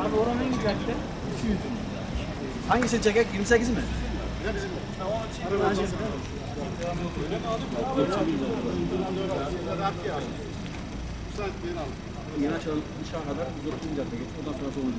Abi oranın en güzelse 200. Hangisini çekek? 28 mi? Yeni açalım. Uşağa kadar 130 cadde geç. Ondan sonra soluncu.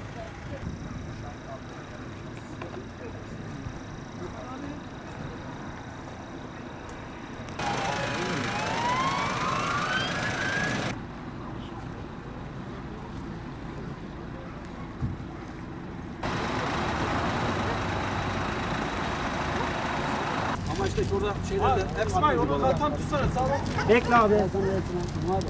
işte şurada şeylerde hep İsmail onu tam tutsana sağlam. Bekle abi. Sen de yapın abi.